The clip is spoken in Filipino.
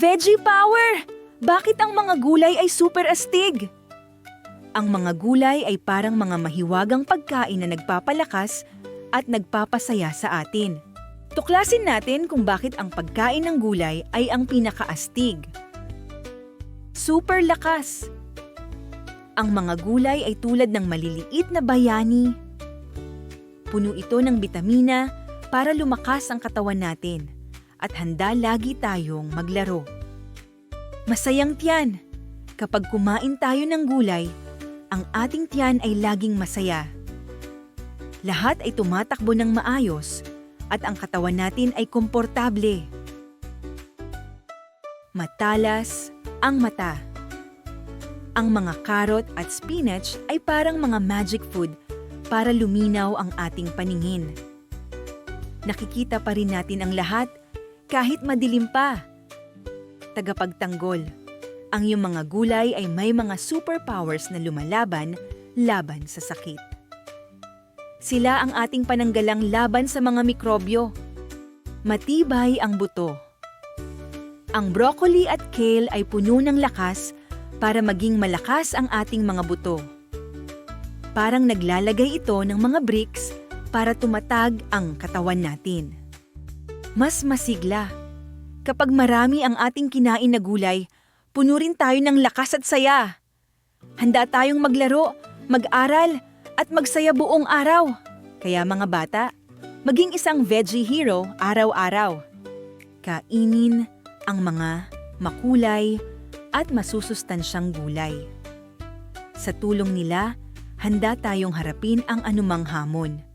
Veggie power! Bakit ang mga gulay ay super astig? Ang mga gulay ay parang mga mahiwagang pagkain na nagpapalakas at nagpapasaya sa atin. Tuklasin natin kung bakit ang pagkain ng gulay ay ang pinakaastig. Super lakas! Ang mga gulay ay tulad ng maliliit na bayani. Puno ito ng bitamina para lumakas ang katawan natin at handa lagi tayong maglaro. Masayang tiyan. Kapag kumain tayo ng gulay, ang ating tiyan ay laging masaya. Lahat ay tumatakbo ng maayos at ang katawan natin ay komportable. Matalas ang mata. Ang mga karot at spinach ay parang mga magic food para luminaw ang ating paningin. Nakikita pa rin natin ang lahat kahit madilim pa. Tagapagtanggol. Ang iyong mga gulay ay may mga superpowers na lumalaban laban sa sakit. Sila ang ating pananggalang laban sa mga mikrobyo. Matibay ang buto. Ang broccoli at kale ay puno ng lakas para maging malakas ang ating mga buto. Parang naglalagay ito ng mga bricks para tumatag ang katawan natin. Mas masigla. Kapag marami ang ating kinain na gulay, puno rin tayo ng lakas at saya. Handa tayong maglaro, mag-aral, at magsaya buong araw. Kaya mga bata, maging isang veggie hero araw-araw. Kainin ang mga makulay at masusustansyang gulay. Sa tulong nila, handa tayong harapin ang anumang hamon.